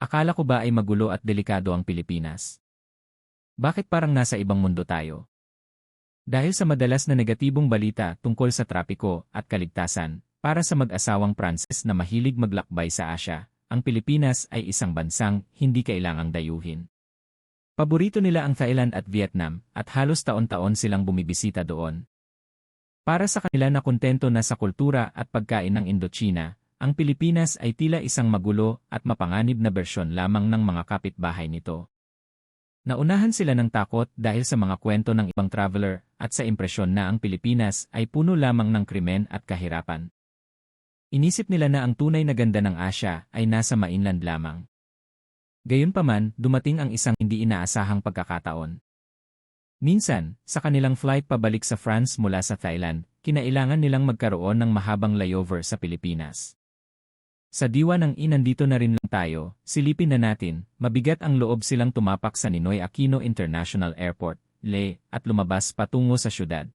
Akala ko ba ay magulo at delikado ang Pilipinas? Bakit parang nasa ibang mundo tayo? Dahil sa madalas na negatibong balita tungkol sa trapiko at kaligtasan, para sa mag-asawang Pranses na mahilig maglakbay sa Asya, ang Pilipinas ay isang bansang hindi kailangang dayuhin. Paborito nila ang Thailand at Vietnam at halos taon-taon silang bumibisita doon. Para sa kanila na kontento na sa kultura at pagkain ng Indochina, ang Pilipinas ay tila isang magulo at mapanganib na bersyon lamang ng mga kapitbahay nito. Naunahan sila ng takot dahil sa mga kwento ng ibang traveler at sa impresyon na ang Pilipinas ay puno lamang ng krimen at kahirapan. Inisip nila na ang tunay na ganda ng Asya ay nasa mainland lamang. Gayunpaman, dumating ang isang hindi inaasahang pagkakataon. Minsan, sa kanilang flight pabalik sa France mula sa Thailand, kinailangan nilang magkaroon ng mahabang layover sa Pilipinas. Sa diwa ng inandito na rin lang tayo, silipin na natin, mabigat ang loob silang tumapak sa Ninoy Aquino International Airport, Le, at lumabas patungo sa syudad.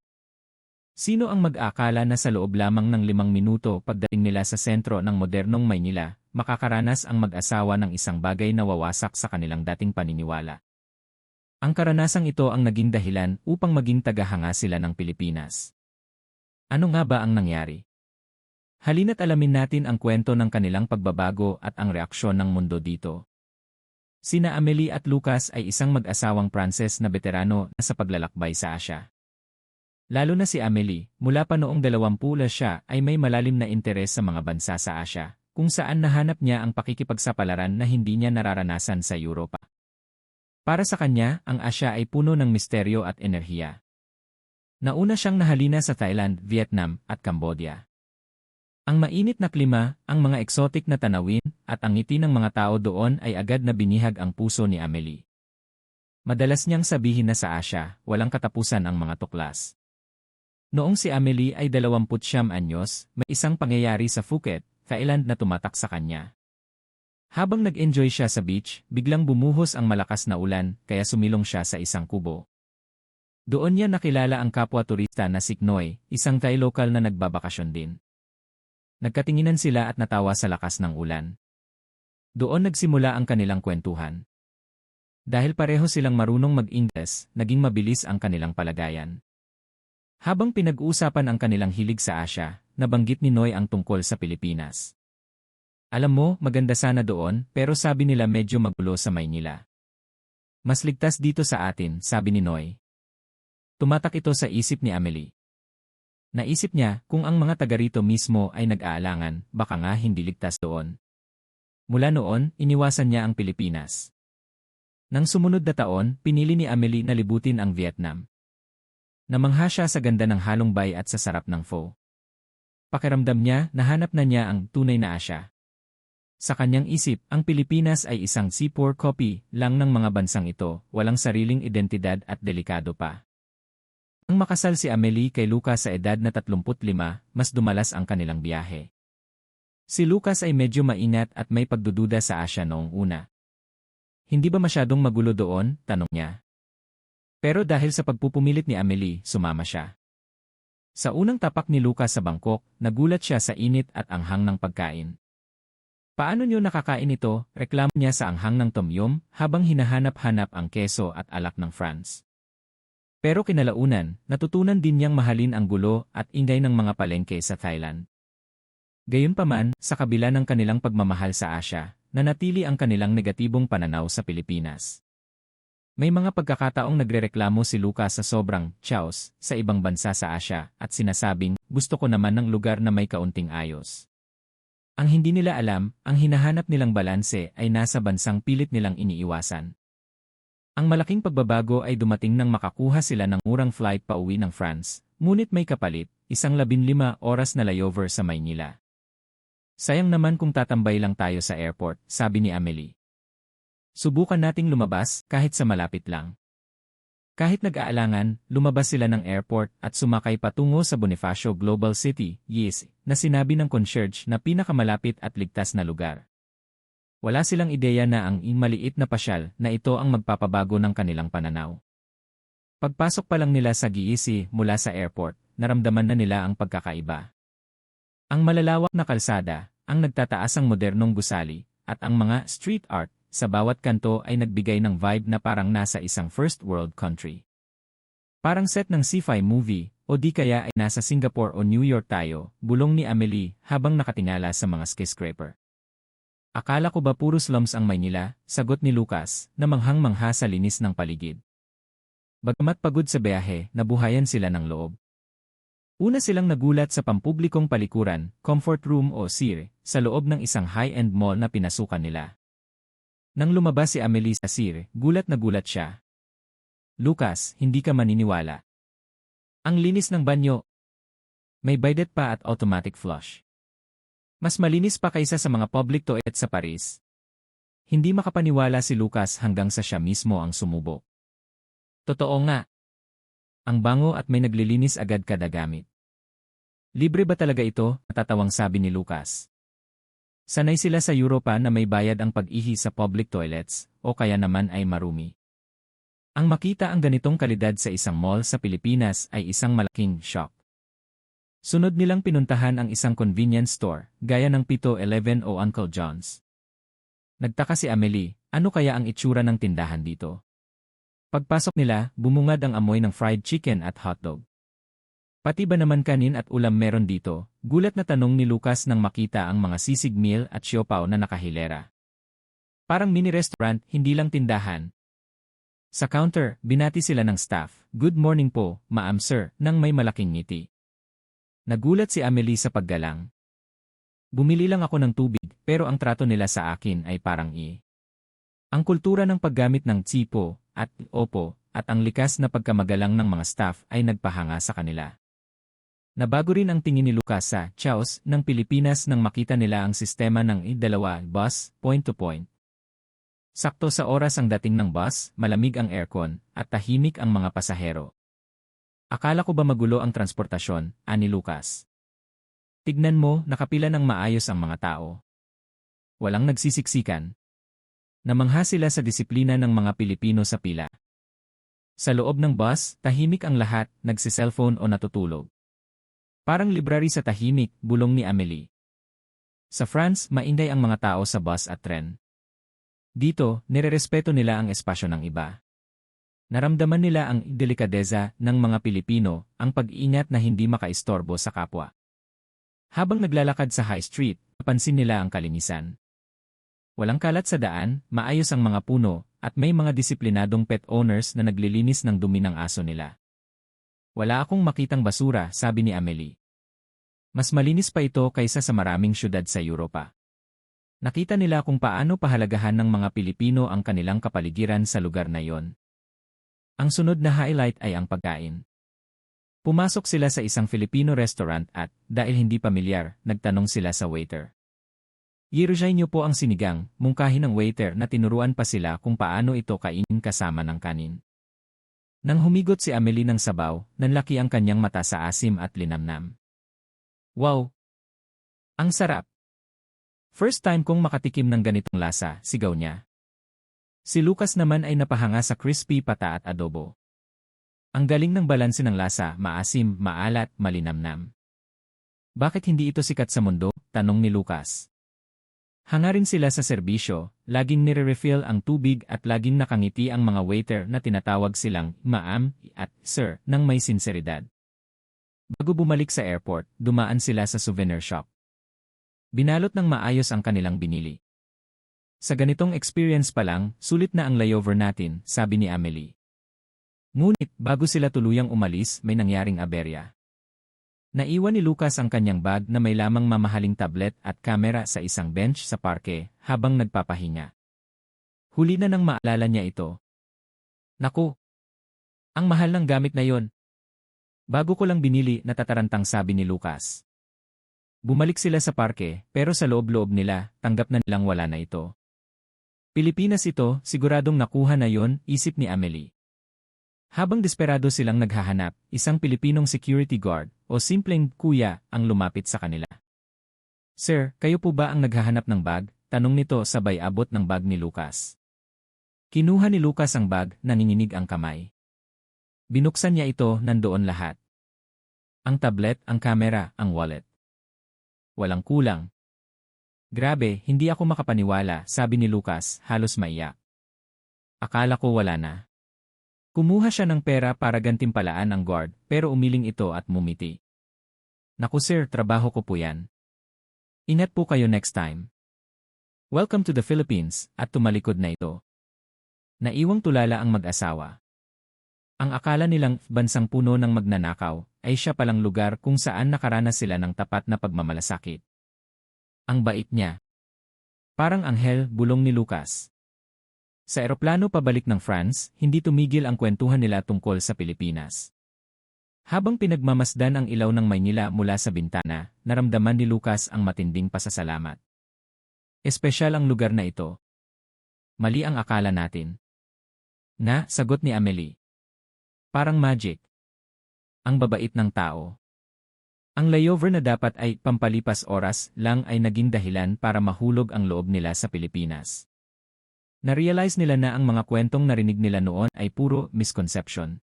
Sino ang mag-akala na sa loob lamang ng limang minuto pagdating nila sa sentro ng modernong Maynila, makakaranas ang mag-asawa ng isang bagay na wawasak sa kanilang dating paniniwala. Ang karanasang ito ang naging dahilan upang maging tagahanga sila ng Pilipinas. Ano nga ba ang nangyari? Halina't alamin natin ang kwento ng kanilang pagbabago at ang reaksyon ng mundo dito. Sina Amelie at Lucas ay isang mag-asawang Pranses na veterano na sa paglalakbay sa Asya. Lalo na si Amelie, mula pa noong dalawampula siya ay may malalim na interes sa mga bansa sa Asya, kung saan nahanap niya ang pakikipagsapalaran na hindi niya nararanasan sa Europa. Para sa kanya, ang Asya ay puno ng misteryo at enerhiya. Nauna siyang nahalina sa Thailand, Vietnam, at Cambodia. Ang mainit na klima, ang mga eksotik na tanawin, at ang ngiti ng mga tao doon ay agad na binihag ang puso ni Amelie. Madalas niyang sabihin na sa Asya, walang katapusan ang mga tuklas. Noong si Amelie ay 29 anyos, may isang pangyayari sa Phuket, Thailand na tumatak sa kanya. Habang nag-enjoy siya sa beach, biglang bumuhos ang malakas na ulan, kaya sumilong siya sa isang kubo. Doon niya nakilala ang kapwa turista na si Knoy, isang Thai local na nagbabakasyon din. Nagkatinginan sila at natawa sa lakas ng ulan. Doon nagsimula ang kanilang kwentuhan. Dahil pareho silang marunong mag-Ingles, naging mabilis ang kanilang palagayan. Habang pinag-uusapan ang kanilang hilig sa Asya, nabanggit ni Noy ang tungkol sa Pilipinas. Alam mo, maganda sana doon, pero sabi nila medyo magulo sa Maynila. Mas ligtas dito sa atin, sabi ni Noy. Tumatak ito sa isip ni Amelie. Naisip niya, kung ang mga taga rito mismo ay nag-aalangan, baka nga hindi ligtas doon. Mula noon, iniwasan niya ang Pilipinas. Nang sumunod na taon, pinili ni Amelie na libutin ang Vietnam. Namangha siya sa ganda ng halong bay at sa sarap ng pho. Pakiramdam niya, nahanap na niya ang tunay na Asya. Sa kanyang isip, ang Pilipinas ay isang C4 copy lang ng mga bansang ito, walang sariling identidad at delikado pa. Ang makasal si Amelie kay Lucas sa edad na 35, mas dumalas ang kanilang biyahe. Si Lucas ay medyo mainat at may pagdududa sa Asya noong una. Hindi ba masyadong magulo doon? Tanong niya. Pero dahil sa pagpupumilit ni Amelie, sumama siya. Sa unang tapak ni Lucas sa Bangkok, nagulat siya sa init at anghang ng pagkain. Paano niyo nakakain ito? Reklamo niya sa anghang ng tomyum habang hinahanap-hanap ang keso at alak ng France. Pero kinalaunan, natutunan din niyang mahalin ang gulo at ingay ng mga palengke sa Thailand. Gayunpaman, sa kabila ng kanilang pagmamahal sa Asya, nanatili ang kanilang negatibong pananaw sa Pilipinas. May mga pagkakataong nagrereklamo si Lucas sa sobrang chaos sa ibang bansa sa Asya at sinasabing, gusto ko naman ng lugar na may kaunting ayos. Ang hindi nila alam, ang hinahanap nilang balanse ay nasa bansang pilit nilang iniiwasan. Ang malaking pagbabago ay dumating nang makakuha sila ng murang flight pa uwi ng France, ngunit may kapalit, isang labinlima oras na layover sa Maynila. Sayang naman kung tatambay lang tayo sa airport, sabi ni Amelie. Subukan nating lumabas kahit sa malapit lang. Kahit nag-aalangan, lumabas sila ng airport at sumakay patungo sa Bonifacio Global City, YIS, na sinabi ng concierge na pinakamalapit at ligtas na lugar. Wala silang ideya na ang maliit na pasyal na ito ang magpapabago ng kanilang pananaw. Pagpasok pa lang nila sa GEC mula sa airport, naramdaman na nila ang pagkakaiba. Ang malalawak na kalsada, ang nagtataas ang modernong gusali, at ang mga street art sa bawat kanto ay nagbigay ng vibe na parang nasa isang first world country. Parang set ng sci-fi movie, o di kaya ay nasa Singapore o New York tayo, bulong ni Amelie habang nakatingala sa mga skyscraper. Akala ko ba puro slums ang Maynila, sagot ni Lucas, na manghang-mangha sa linis ng paligid. Bagamat pagod sa biyahe, nabuhayan sila ng loob. Una silang nagulat sa pampublikong palikuran, comfort room o sir, sa loob ng isang high-end mall na pinasukan nila. Nang lumabas si Amelie sa sir, gulat na gulat siya. Lucas, hindi ka maniniwala. Ang linis ng banyo. May bidet pa at automatic flush. Mas malinis pa kaysa sa mga public toilet sa Paris. Hindi makapaniwala si Lucas hanggang sa siya mismo ang sumubo. Totoo nga. Ang bango at may naglilinis agad kada gamit. Libre ba talaga ito? Natatawang sabi ni Lucas. Sanay sila sa Europa na may bayad ang pag-ihi sa public toilets, o kaya naman ay marumi. Ang makita ang ganitong kalidad sa isang mall sa Pilipinas ay isang malaking shock. Sunod nilang pinuntahan ang isang convenience store, gaya ng Pito 11 o Uncle John's. Nagtaka si Amelie, ano kaya ang itsura ng tindahan dito? Pagpasok nila, bumungad ang amoy ng fried chicken at hotdog. Pati ba naman kanin at ulam meron dito? Gulat na tanong ni Lucas nang makita ang mga sisig meal at siopaw na nakahilera. Parang mini-restaurant, hindi lang tindahan. Sa counter, binati sila ng staff, Good morning po, ma'am sir, nang may malaking ngiti. Nagulat si Amelie sa paggalang. Bumili lang ako ng tubig, pero ang trato nila sa akin ay parang i. Ang kultura ng paggamit ng tsipo, at opo, at ang likas na pagkamagalang ng mga staff ay nagpahanga sa kanila. Nabago rin ang tingin ni Lucas sa Chaos ng Pilipinas nang makita nila ang sistema ng I-dalawa bus, point-to-point. Sakto sa oras ang dating ng bus, malamig ang aircon, at tahimik ang mga pasahero. Akala ko ba magulo ang transportasyon, ani Lucas. Tignan mo, nakapila ng maayos ang mga tao. Walang nagsisiksikan. Namangha sila sa disiplina ng mga Pilipino sa pila. Sa loob ng bus, tahimik ang lahat, nagsiselfone o natutulog. Parang library sa tahimik, bulong ni Amelie. Sa France, mainday ang mga tao sa bus at tren. Dito, nirerespeto nila ang espasyo ng iba. Naramdaman nila ang delikadeza ng mga Pilipino, ang pag-ingat na hindi makaistorbo sa kapwa. Habang naglalakad sa High Street, napansin nila ang kalinisan. Walang kalat sa daan, maayos ang mga puno, at may mga disiplinadong pet owners na naglilinis ng dumi ng aso nila. Wala akong makitang basura, sabi ni Amelie. Mas malinis pa ito kaysa sa maraming syudad sa Europa. Nakita nila kung paano pahalagahan ng mga Pilipino ang kanilang kapaligiran sa lugar na yon. Ang sunod na highlight ay ang pagkain. Pumasok sila sa isang Filipino restaurant at, dahil hindi pamilyar, nagtanong sila sa waiter. Yirujay niyo po ang sinigang, mungkahin ng waiter na tinuruan pa sila kung paano ito kainin kasama ng kanin. Nang humigot si Amelie ng sabaw, nanlaki ang kanyang mata sa asim at linamnam. Wow! Ang sarap! First time kong makatikim ng ganitong lasa, sigaw niya. Si Lucas naman ay napahanga sa crispy pata at adobo. Ang galing ng balanse ng lasa, maasim, maalat, malinamnam. Bakit hindi ito sikat sa mundo? Tanong ni Lucas. Hangarin sila sa serbisyo, laging nire-refill ang tubig at laging nakangiti ang mga waiter na tinatawag silang maam at sir nang may sinseridad. Bago bumalik sa airport, dumaan sila sa souvenir shop. Binalot ng maayos ang kanilang binili. Sa ganitong experience pa lang, sulit na ang layover natin, sabi ni Amelie. Ngunit, bago sila tuluyang umalis, may nangyaring aberya. Naiwan ni Lucas ang kanyang bag na may lamang mamahaling tablet at kamera sa isang bench sa parke habang nagpapahinga. Huli na nang maalala niya ito. Naku! Ang mahal ng gamit na yon. Bago ko lang binili, natatarantang sabi ni Lucas. Bumalik sila sa parke, pero sa loob-loob nila, tanggap na nilang wala na ito. Pilipinas ito, siguradong nakuha na yon, isip ni Amelie. Habang desperado silang naghahanap, isang Pilipinong security guard, o simpleng kuya, ang lumapit sa kanila. Sir, kayo po ba ang naghahanap ng bag? Tanong nito sabay abot ng bag ni Lucas. Kinuha ni Lucas ang bag, nanginginig ang kamay. Binuksan niya ito, nandoon lahat. Ang tablet, ang kamera, ang wallet. Walang kulang. Grabe, hindi ako makapaniwala, sabi ni Lucas, halos maiyak. Akala ko wala na. Kumuha siya ng pera para gantimpalaan ang guard, pero umiling ito at mumiti. Naku sir, trabaho ko po yan. Ingat po kayo next time. Welcome to the Philippines, at tumalikod na ito. Naiwang tulala ang mag-asawa. Ang akala nilang bansang puno ng magnanakaw ay siya palang lugar kung saan nakaranas sila ng tapat na pagmamalasakit. Ang bait niya. Parang anghel, bulong ni Lucas. Sa eroplano pabalik ng France, hindi tumigil ang kwentuhan nila tungkol sa Pilipinas. Habang pinagmamasdan ang ilaw ng Maynila mula sa bintana, naramdaman ni Lucas ang matinding pasasalamat. Espesyal ang lugar na ito. Mali ang akala natin. Na, sagot ni Amelie. Parang magic. Ang babait ng tao. Ang layover na dapat ay pampalipas oras lang ay naging dahilan para mahulog ang loob nila sa Pilipinas. Na-realize nila na ang mga kwentong narinig nila noon ay puro misconception.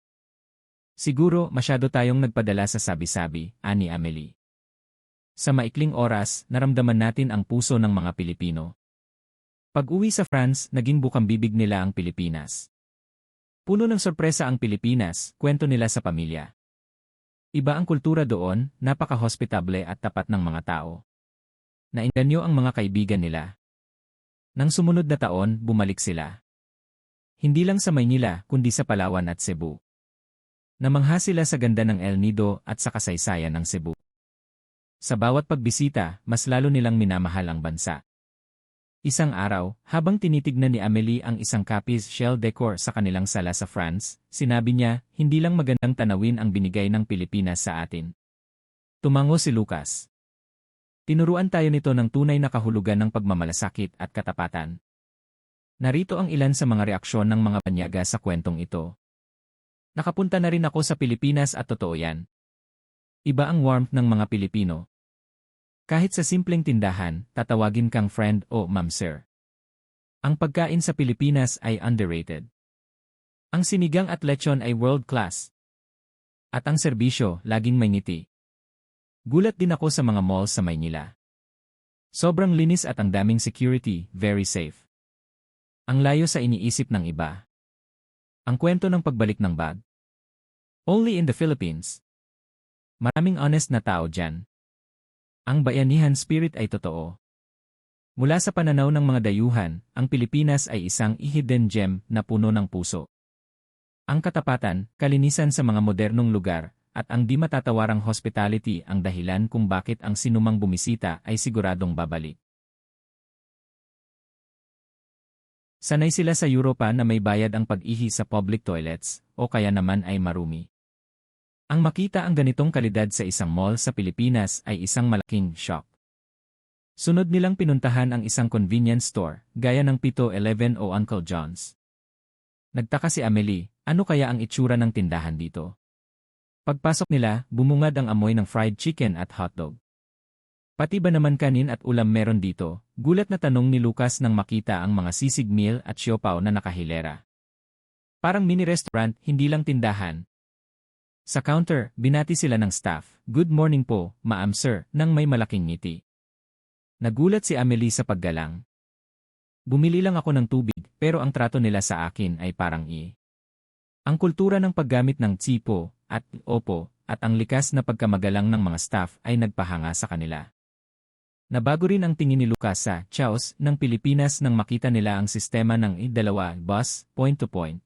Siguro masyado tayong nagpadala sa sabi-sabi, ani Amelie. Sa maikling oras, naramdaman natin ang puso ng mga Pilipino. Pag-uwi sa France, naging bukang bibig nila ang Pilipinas. Puno ng sorpresa ang Pilipinas, kwento nila sa pamilya. Iba ang kultura doon, napaka-hospitable at tapat ng mga tao. Nainganyo ang mga kaibigan nila, nang sumunod na taon, bumalik sila. Hindi lang sa Maynila, kundi sa Palawan at Cebu. Namangha sila sa ganda ng El Nido at sa kasaysayan ng Cebu. Sa bawat pagbisita, mas lalo nilang minamahal ang bansa. Isang araw, habang tinitignan ni Amelie ang isang kapis shell decor sa kanilang sala sa France, sinabi niya, hindi lang magandang tanawin ang binigay ng Pilipinas sa atin. Tumango si Lucas. Tinuruan tayo nito ng tunay na kahulugan ng pagmamalasakit at katapatan. Narito ang ilan sa mga reaksyon ng mga panyaga sa kwentong ito. Nakapunta na rin ako sa Pilipinas at totoo yan. Iba ang warmth ng mga Pilipino. Kahit sa simpleng tindahan, tatawagin kang friend o ma'am sir. Ang pagkain sa Pilipinas ay underrated. Ang sinigang at lechon ay world class. At ang serbisyo, laging may ngiti. Gulat din ako sa mga malls sa Maynila. Sobrang linis at ang daming security, very safe. Ang layo sa iniisip ng iba. Ang kwento ng pagbalik ng bag. Only in the Philippines. Maraming honest na tao dyan. Ang bayanihan spirit ay totoo. Mula sa pananaw ng mga dayuhan, ang Pilipinas ay isang hidden gem na puno ng puso. Ang katapatan, kalinisan sa mga modernong lugar, at ang di matatawarang hospitality ang dahilan kung bakit ang sinumang bumisita ay siguradong babalik. Sanay sila sa Europa na may bayad ang pag-ihi sa public toilets, o kaya naman ay marumi. Ang makita ang ganitong kalidad sa isang mall sa Pilipinas ay isang malaking shock. Sunod nilang pinuntahan ang isang convenience store, gaya ng Pito 11 o Uncle John's. Nagtaka si Amelie, ano kaya ang itsura ng tindahan dito? Pagpasok nila, bumungad ang amoy ng fried chicken at hotdog. Pati ba naman kanin at ulam meron dito? Gulat na tanong ni Lucas nang makita ang mga sisig meal at siopaw na nakahilera. Parang mini-restaurant, hindi lang tindahan. Sa counter, binati sila ng staff, Good morning po, ma'am sir, nang may malaking ngiti. Nagulat si Amelie sa paggalang. Bumili lang ako ng tubig, pero ang trato nila sa akin ay parang i. Ang kultura ng paggamit ng tsipo, at opo, at ang likas na pagkamagalang ng mga staff ay nagpahanga sa kanila. Nabago rin ang tingin ni Lucas sa Chaos ng Pilipinas nang makita nila ang sistema ng I-2 bus, point-to-point.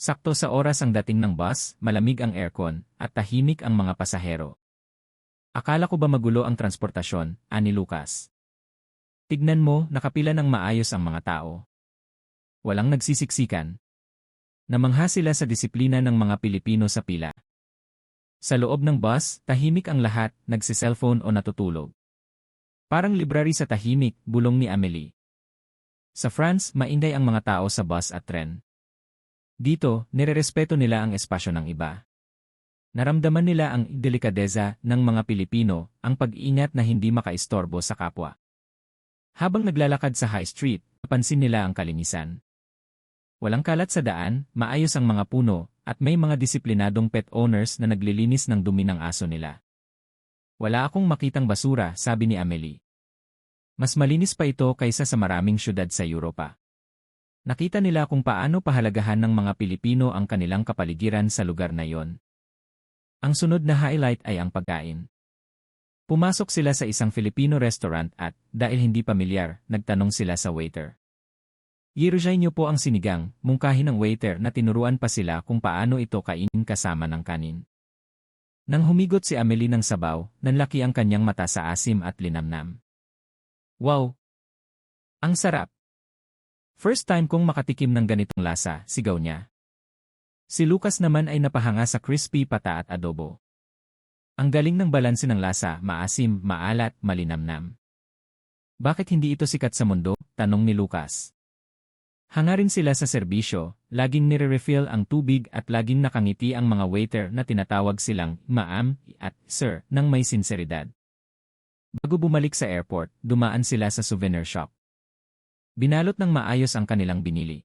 Sakto sa oras ang dating ng bus, malamig ang aircon, at tahimik ang mga pasahero. Akala ko ba magulo ang transportasyon, ani Lucas? Tignan mo, nakapila ng maayos ang mga tao. Walang nagsisiksikan, Namangha sila sa disiplina ng mga Pilipino sa pila. Sa loob ng bus, tahimik ang lahat, nagsiselfone o natutulog. Parang library sa tahimik, bulong ni Amelie. Sa France, mainday ang mga tao sa bus at tren. Dito, nirerespeto nila ang espasyo ng iba. Naramdaman nila ang delikadeza ng mga Pilipino, ang pag-ingat na hindi makaistorbo sa kapwa. Habang naglalakad sa High Street, napansin nila ang kalinisan. Walang kalat sa daan, maayos ang mga puno, at may mga disiplinadong pet owners na naglilinis ng dumi ng aso nila. Wala akong makitang basura, sabi ni Amelie. Mas malinis pa ito kaysa sa maraming syudad sa Europa. Nakita nila kung paano pahalagahan ng mga Pilipino ang kanilang kapaligiran sa lugar na yon. Ang sunod na highlight ay ang pagkain. Pumasok sila sa isang Filipino restaurant at, dahil hindi pamilyar, nagtanong sila sa waiter. Yirujay niyo po ang sinigang, mungkahin ng waiter na tinuruan pa sila kung paano ito kainin kasama ng kanin. Nang humigot si Amelie ng sabaw, nanlaki ang kanyang mata sa asim at linamnam. Wow! Ang sarap! First time kong makatikim ng ganitong lasa, sigaw niya. Si Lucas naman ay napahanga sa crispy pata at adobo. Ang galing ng balanse ng lasa, maasim, maalat, malinamnam. Bakit hindi ito sikat sa mundo? Tanong ni Lucas. Hanga rin sila sa serbisyo, laging nire-refill ang tubig at laging nakangiti ang mga waiter na tinatawag silang maam at sir ng may sinseridad. Bago bumalik sa airport, dumaan sila sa souvenir shop. Binalot ng maayos ang kanilang binili.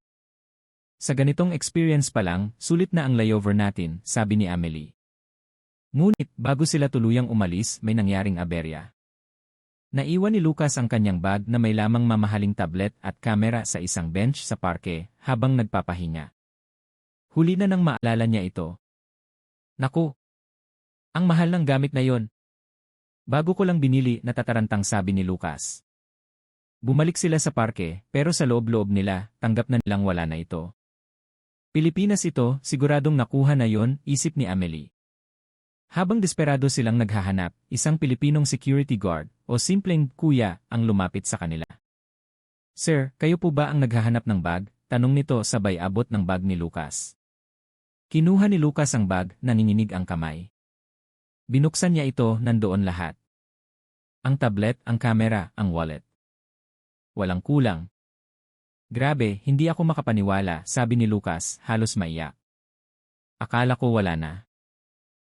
Sa ganitong experience pa lang, sulit na ang layover natin, sabi ni Amelie. Ngunit, bago sila tuluyang umalis, may nangyaring aberya. Naiwan ni Lucas ang kanyang bag na may lamang mamahaling tablet at kamera sa isang bench sa parke habang nagpapahinga. Huli na nang maalala niya ito. Naku! Ang mahal ng gamit na yon. Bago ko lang binili, natatarantang sabi ni Lucas. Bumalik sila sa parke, pero sa loob-loob nila, tanggap na nilang wala na ito. Pilipinas ito, siguradong nakuha na yon, isip ni Amelie. Habang desperado silang naghahanap, isang Pilipinong security guard o simpleng kuya ang lumapit sa kanila. Sir, kayo po ba ang naghahanap ng bag? Tanong nito sabay abot ng bag ni Lucas. Kinuha ni Lucas ang bag, nanginginig ang kamay. Binuksan niya ito, nandoon lahat. Ang tablet, ang kamera, ang wallet. Walang kulang. Grabe, hindi ako makapaniwala, sabi ni Lucas, halos maiyak. Akala ko wala na.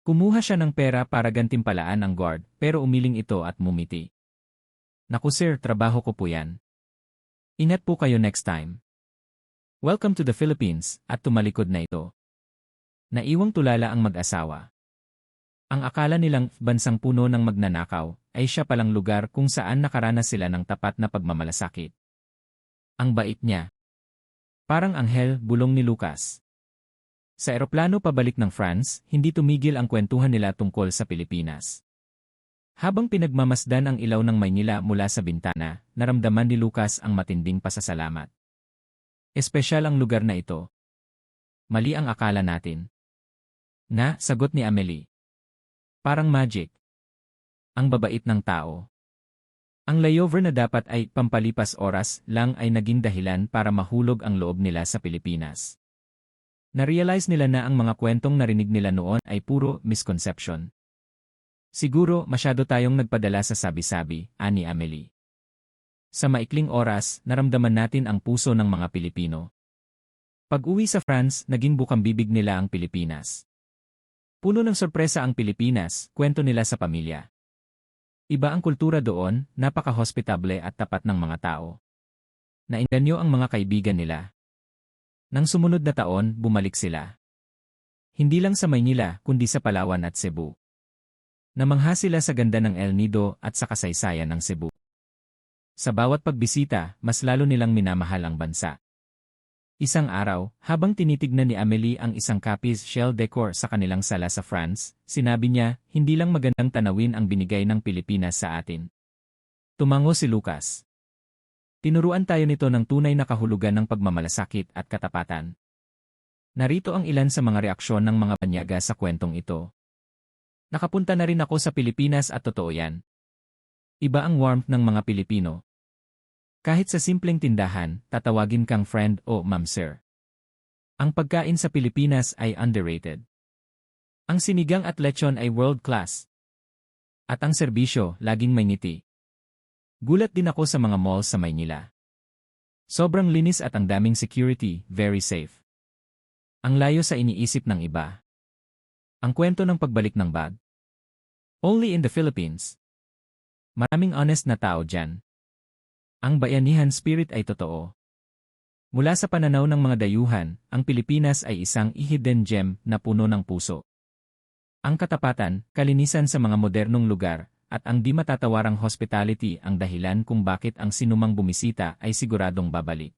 Kumuha siya ng pera para gantimpalaan ang guard, pero umiling ito at mumiti. Naku sir, trabaho ko po yan. Ingat po kayo next time. Welcome to the Philippines, at tumalikod na ito. Naiwang tulala ang mag-asawa. Ang akala nilang bansang puno ng magnanakaw ay siya palang lugar kung saan nakaranas sila ng tapat na pagmamalasakit. Ang bait niya. Parang anghel, bulong ni Lucas. Sa eroplano pabalik ng France, hindi tumigil ang kwentuhan nila tungkol sa Pilipinas. Habang pinagmamasdan ang ilaw ng Maynila mula sa bintana, naramdaman ni Lucas ang matinding pasasalamat. Espesyal ang lugar na ito. Mali ang akala natin. Na, sagot ni Amelie. Parang magic. Ang babait ng tao. Ang layover na dapat ay pampalipas oras lang ay naging dahilan para mahulog ang loob nila sa Pilipinas. Na-realize nila na ang mga kwentong narinig nila noon ay puro misconception. Siguro masyado tayong nagpadala sa sabi-sabi, ani Amelie. Sa maikling oras, naramdaman natin ang puso ng mga Pilipino. Pag-uwi sa France, naging bukang bibig nila ang Pilipinas. Puno ng sorpresa ang Pilipinas, kwento nila sa pamilya. Iba ang kultura doon, napaka-hospitable at tapat ng mga tao. Nainganyo ang mga kaibigan nila, nang sumunod na taon, bumalik sila. Hindi lang sa Maynila, kundi sa Palawan at Cebu. Namangha sila sa ganda ng El Nido at sa kasaysayan ng Cebu. Sa bawat pagbisita, mas lalo nilang minamahal ang bansa. Isang araw, habang tinitignan ni Amelie ang isang Capiz shell decor sa kanilang sala sa France, sinabi niya, hindi lang magandang tanawin ang binigay ng Pilipinas sa atin. Tumango si Lucas. Tinuruan tayo nito ng tunay na kahulugan ng pagmamalasakit at katapatan. Narito ang ilan sa mga reaksyon ng mga banyaga sa kwentong ito. Nakapunta na rin ako sa Pilipinas at totoo yan. Iba ang warmth ng mga Pilipino. Kahit sa simpleng tindahan, tatawagin kang friend o ma'am sir. Ang pagkain sa Pilipinas ay underrated. Ang sinigang at lechon ay world class. At ang serbisyo, laging may ngiti. Gulat din ako sa mga malls sa Maynila. Sobrang linis at ang daming security, very safe. Ang layo sa iniisip ng iba. Ang kwento ng pagbalik ng bag. Only in the Philippines. Maraming honest na tao dyan. Ang bayanihan spirit ay totoo. Mula sa pananaw ng mga dayuhan, ang Pilipinas ay isang hidden gem na puno ng puso. Ang katapatan, kalinisan sa mga modernong lugar, at ang di matatawarang hospitality ang dahilan kung bakit ang sinumang bumisita ay siguradong babalik.